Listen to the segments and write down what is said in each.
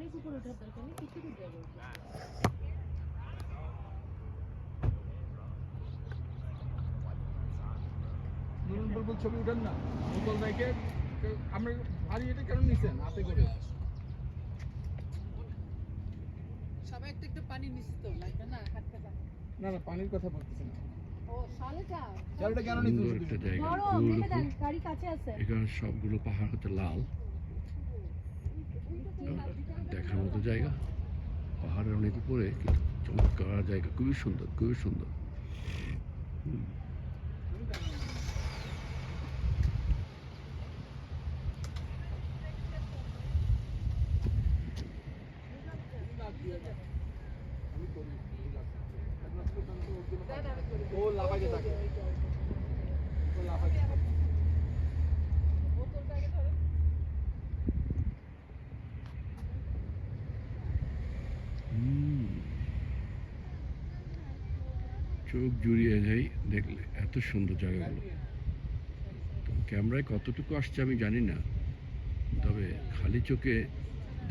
অনেক উপরে ওঠার দরকার নেই কিছু দূর যাব। নুরুল বুলবুল ছবি উঠেন না? বোতল রেখে আপনি ভারী এটা কেন নিছেন? হাতে করে। সবাই একটু একটু পানি নিচ্ছি তো লাগবে না না না পানির কথা বলতেছি না। এখানে সবগুলো পাহাড় হতে লাল। দেখার মতো জায়গা। পাহাড়ের অনেক উপরে কিন্তু চমৎকার জায়গা। খুবই সুন্দর খুবই সুন্দর। হুম। ও লাফাইতে থাকে ও লাফাইতে থাকে বোতলটা আগে ধরে হুম। চোখ জুড়িয়ে যাই, দেখলে এত সুন্দর জায়গাগুলো। ক্যামেরায় কতটুকু আসছে আমি জানি না, তবে খালি চোখে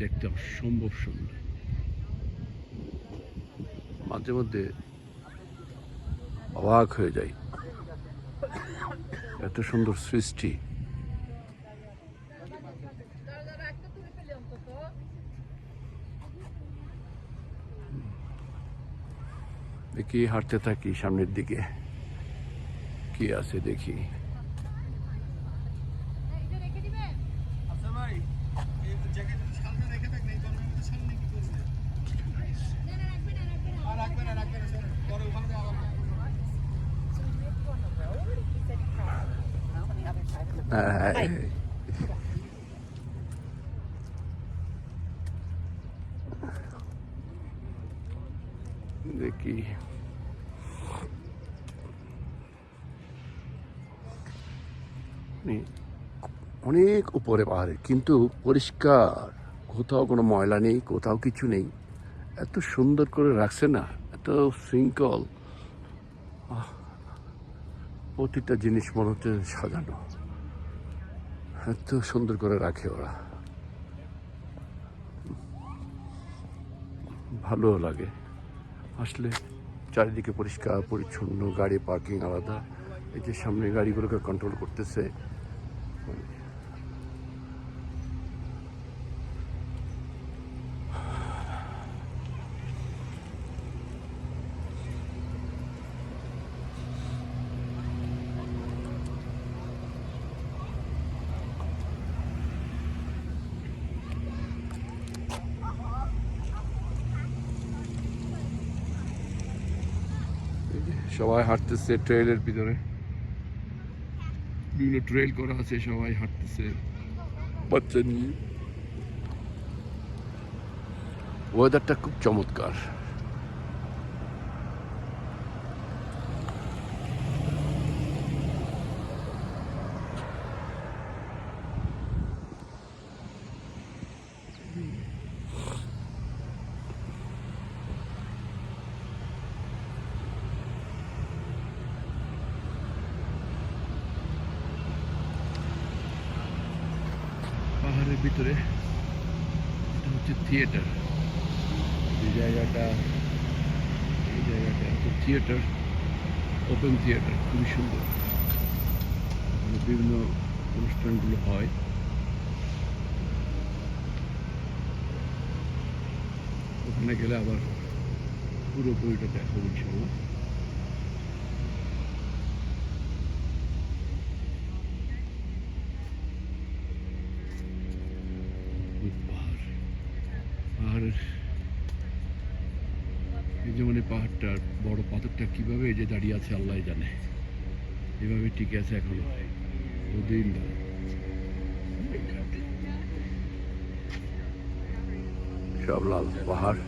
দেখতে অসম্ভব সুন্দর। মাঝে মধ্যে অবাক হয়ে যাই। এত সুন্দর সৃষ্টি দাঁড়া দাঁড়া একটা তুলে ফেলে অন্তত দেখি হাঁটতে থাকি সামনের দিকে। কি আছে দেখি এটা রেখে দিবেন আচ্ছা ভাই এই জ্যাকেট সামনে রেখে থাক না এই গরমের মধ্যে সামনে কি করবে না না রাখবেন না রাখবেন না আর রাখবে না রাখবে না স্যার পরে ওখানে দিয়ে আবার হ্যাঁ, দেখি মানে অনেক উপরে পাহাড়ে, কিন্তু পরিষ্কার, কোথাও কোনো ময়লা নেই, কোথাও কিছু নেই, এত সুন্দর করে রাখছে না, এত শৃঙ্খল। প্রতিটা জিনিস মনে হচ্ছে সাজানো। এত সুন্দর করে রাখে ওরা। ভালো লাগে। আসলে চারিদিকে পরিষ্কার, পরিচ্ছন্ন, গাড়ি পার্কিং আলাদা। এই যে সামনে গাড়িগুলোকে কন্ট্রোল করতেছে। সবাই হাঁটতেছে ট্রেলের ভিতরে। বিভিন্ন ট্রেল করা আছে সবাই হাঁটতেছে। বাচ্চা নিয়ে ওয়েদারটা খুব চমৎকার। পাহাড়ের ভিতরে এটা হচ্ছে থিয়েটার। এই জায়গাটা এই জায়গাটা হচ্ছে থিয়েটার, ওপেন থিয়েটার, খুবই সুন্দর। বিভিন্ন অনুষ্ঠানগুলো হয়। ওখানে গেলে আবার পুরোপুরিটা দেখাবো ইনশাল্লাহ অদ্ভুত পাহাড় পাহাড়ের যেমন পাহাড়টার বড় পাথরটা কীভাবে এই যে দাঁড়িয়ে আছে, আল্লাহ জানে। এভাবে টিকে আছে এখনও। দুদিন সব লাল পাহাড়।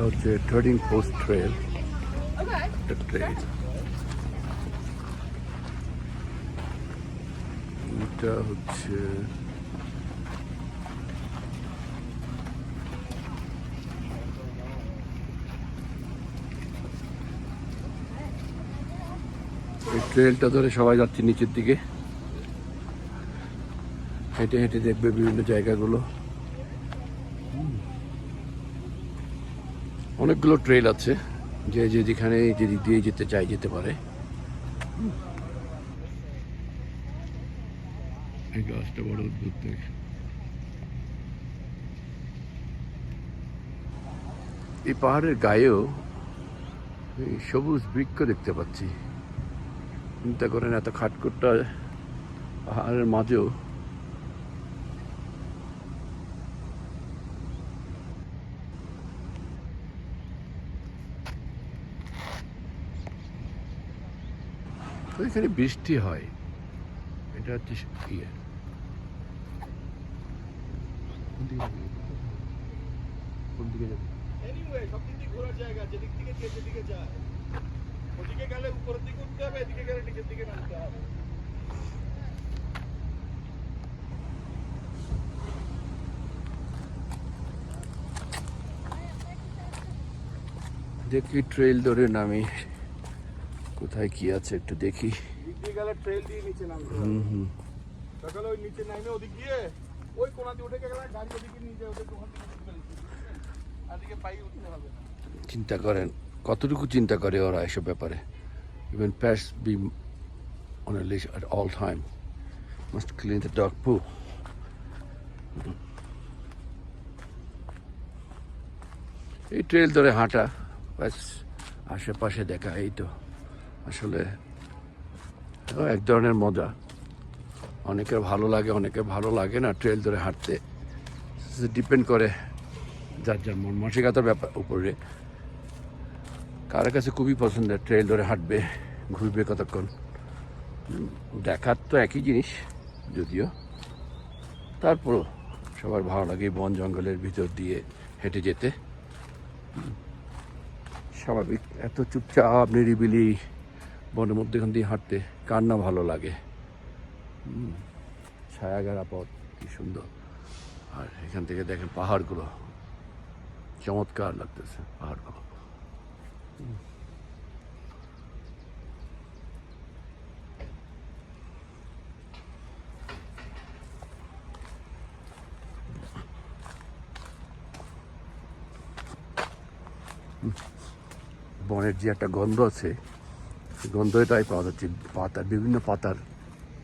এটা হচ্ছে ট্রেডিং পোস্ট ট্রেল ট্রেল এটা হচ্ছে এই ট্রেলটা ধরে সবাই যাচ্ছে নিচের দিকে। হেঁটে হেঁটে দেখবে বিভিন্ন জায়গাগুলো। অনেকগুলো ট্রেল আছে। যে যে যেখানে যেদিক দিয়ে যেতে চাই যেতে পারে। এই গাছটা বড় অদ্ভুত দেখে। এই পাহাড়ের গায়েও এই সবুজ বৃক্ষ দেখতে পাচ্ছি। চিন্তা করেন, এত খাটকুটটা পাহাড়ের মাঝেও এখানে বৃষ্টি হয়। এটা হচ্ছে ইয়ে। কোন দিকে যাবে? কোন দিকে যাবে? এনিওয়ে সব দিক দিয়ে ঘোরার জায়গা যেদিক থেকে যে যেদিকে যায়। ওদিকে গেলে উপরের দিকে উঠতে হবে এদিকে গেলে নিচের দিকে নামতে হবে। দেখি ট্রেল ধরে নামি। কোথায় কি আছে একটু দেখি। দিয়ে দিয়ে হুম হুম। দিয়ে দিয়ে চিন্তা করেন কতটুকু চিন্তা করে ওরা এসব ব্যাপারে? Even pets be on a leash at all time. Must clean the dog poo. এই ট্রেল ধরে হাঁটা ব্যাস আশেপাশে দেখা এই তো। আসলে এক ধরনের মজা। অনেকের ভালো লাগে, অনেকের ভালো লাগে না ট্রেল ধরে হাঁটতে। ডিপেন্ড করে যার যার মন মানসিকতার ব্যাপার উপরে। কার কাছে খুবই পছন্দের ট্রেল ধরে হাঁটবে, ঘুরবে কতক্ষণ। দেখার তো একই জিনিস, যদিও। তারপরও সবার ভালো লাগে বন জঙ্গলের ভিতর দিয়ে হেঁটে যেতে। স্বাভাবিক, এত চুপচাপ, নিরিবিলি বনের মধ্যেখান দিয়ে হাঁটতে কার না ভালো লাগে। ছায়াগারা পথ, কি সুন্দর। আর এখান থেকে দেখেন পাহাড়গুলো। চমৎকার লাগতেছে পাহাড়গুলো। বনের যে একটা গন্ধ আছে গন্ধটাই পাওয়া যাচ্ছে। পাতার বিভিন্ন পাতার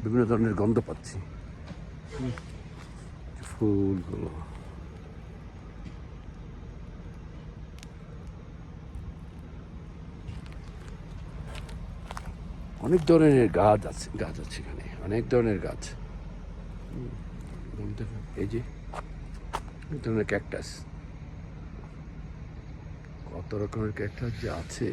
বিভিন্ন ধরনের গন্ধ পাচ্ছি। ফুলগুলো। অনেক ধরনের গাছ আছে গাছ আছে এখানে অনেক ধরনের গাছ। এই যে অনেক ধরনের ক্যাকটাস কত রকমের ক্যাকটাস যে আছে।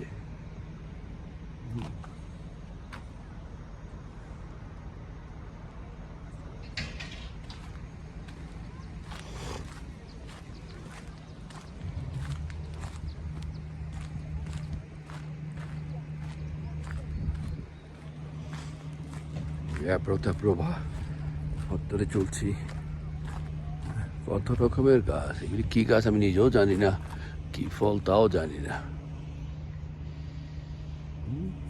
প্রথা প্রভা উত্তরে চলছি। কত রকমের গাছ? এগুলি কি গাছ আমি নিজেও জানি না, কি ফল তাও জানি না। হুম।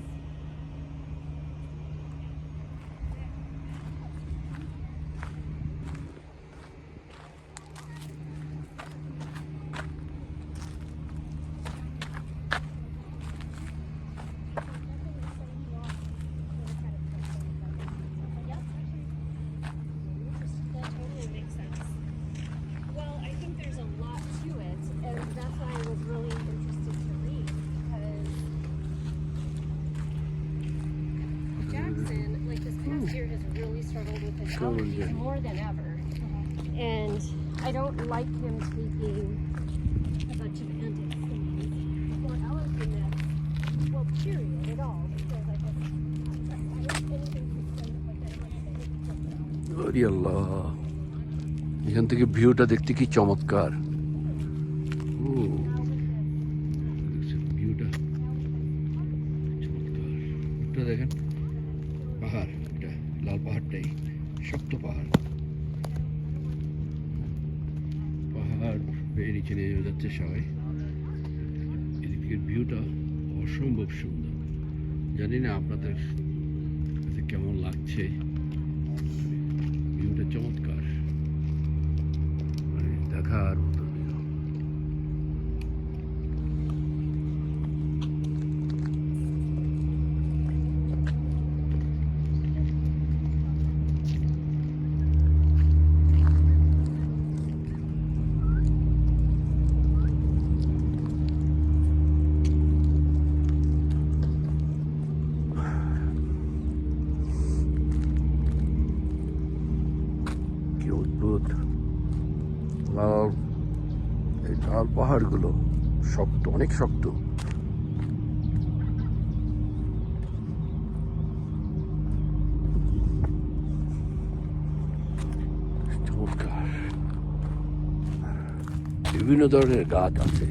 with his sure, allergies yeah. more than ever. And I don't like him taking a bunch of antihistamines or allergy meds, well, period, at all. এখান থেকে ভিউটা দেখতে কি চমৎকার পাহাড় লাল পাহাড়টাই শক্ত পাহাড়। পাহাড় বেয়ে নিচে নিয়ে যাচ্ছে সবাই। এদিক থেকে ভিউটা অসম্ভব সুন্দর। জানি না আপনাদের কেমন লাগছে। ভিউটা চমৎকার। মানে দেখার মতো view। কি অদ্ভুত লাল এই লাল পাহাড়গুলো শক্ত, অনেক শক্ত। চমৎকার। বিভিন্ন ধরনের গাছ আছে।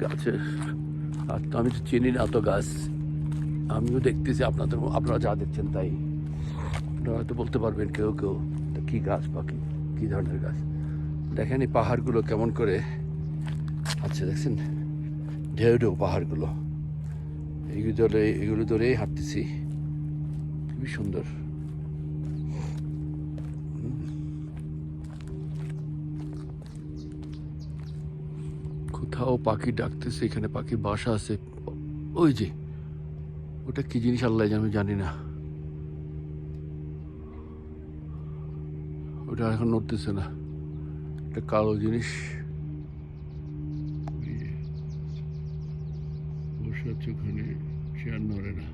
গাছের আর তো আমি তো চিনি না তো গাছ। আমিও দেখতেছি আপনাদের, আপনারা যা দেখছেন তাই। আপনারা হয়তো বলতে পারবেন কেউ কেউ কী গাছ বা কী ধরনের গাছ? দেখেন এই পাহাড়গুলো কেমন করে আচ্ছা দেখছেন? ঢেউ ঢেউ পাহাড়গুলো। এগুলো ধরে এগুলো ধরেই হাঁটতেছি। খুবই সুন্দর। কোথাও পাখি ডাকতেছে, এখানে পাখি বাসা আছে। ওই যে, ওটা কি জিনিস আল্লাহ আমি জানি না। ওটা এখন নড়তেছে না। একটা কালো জিনিস। আছে সে আর নড়ে না।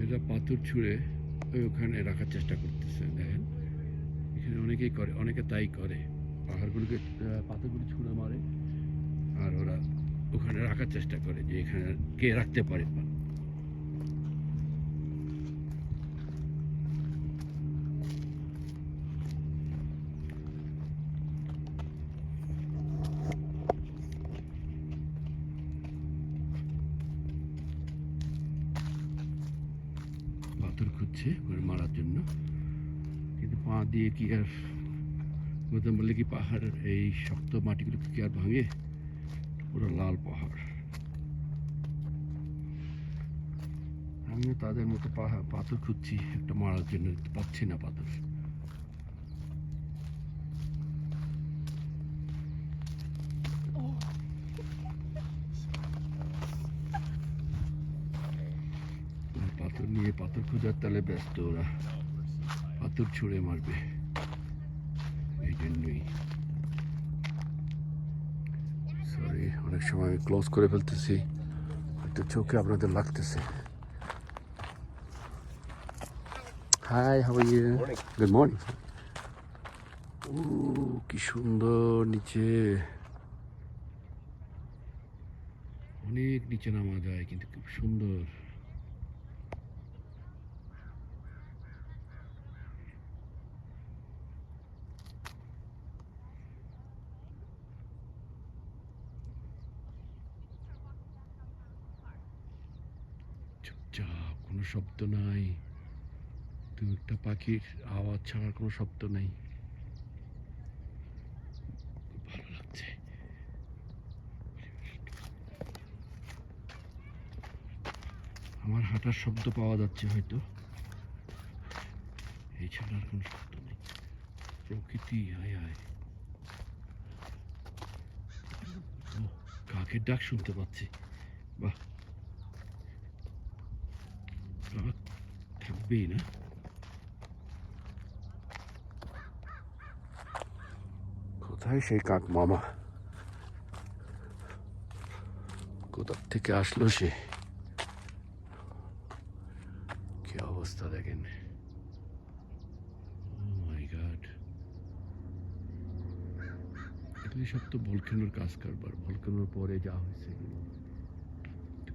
এরা পাথর ছুঁড়ে ওই ওখানে রাখার চেষ্টা করতেছে, দেখেন। এখানে অনেকেই করে, অনেকে তাই করে। পাহাড়গুলোকে পাথরগুলো ছুঁড়ে মারে, আর ওরা ওখানে রাখার চেষ্টা করে যে এখানে কে রাখতে পারে। পাথর ওই মারার জন্য। কিন্তু পা দিয়ে কি আর গৌতম বললে কি পাহাড়ের এই শক্ত মাটিগুলো কি আর ভাঙে? পুরো লাল পাহাড়। আমিও তাদের মতো পাহাড় পাথর খুঁজছি, একটা মারার জন্য পাচ্ছি না পাথর। পাথর খোঁজার তালে ব্যস্ত ওরা। পাথর ছুঁড়ে মারবে। এই জন্যই। সরি অনেক সময় আমি ক্লোজ করে ফেলতেছি। হয়তো চোখে আপনাদের লাগতেছে। Hi how are you good morning ও কি সুন্দর নিচে। অনেক নিচে নামা যায় কিন্তু খুব সুন্দর চুপচাপ কোনো শব্দ নাই। দু একটা পাখির আওয়াজ ছাড়ার কোনো শব্দ নাই। ভালো লাগছে। আমার হাঁটার শব্দ পাওয়া যাচ্ছে হয়তো। এই ছাড়া আর কোনো শব্দ নেই। প্রকৃতি, হায় ও, কাকের ডাক শুনতে পাচ্ছি। বাহ কাক না কোথায় সেই কাক মামা? কোথা থেকে আসলো সে? কি অবস্থা দেখেন? এগুলি সব তো ভলকানোর কাজ কারবার। ভলকানোর পরে যা হয়েছে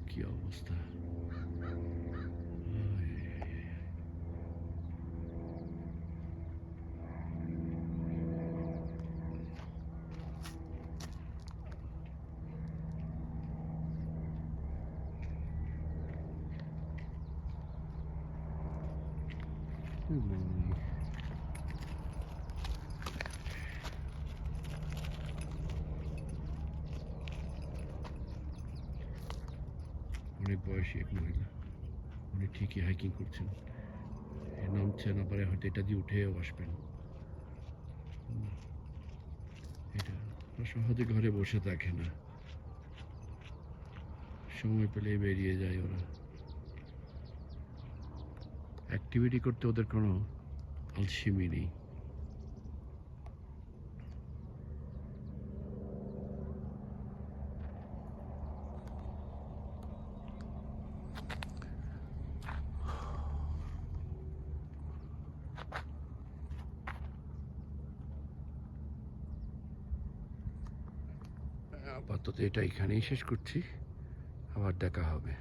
কি অবস্থা আয়, আয়, আয়, আয়। অনেক বয়সী এক মহিলা। উনি ঠিকই হাইকিং করছেন। নামছেন আবার হয়তো এটা দিয়ে উঠেও আসবেন এটা সহজে ঘরে বসে থাকে না। সময় পেলে বেরিয়ে যায় ওরা। অ্যাক্টিভিটি করতে ওদের কোনো আলসেমি নেই। আপাতত এটা এখানেই শেষ করছি। আবার দেখা হবে।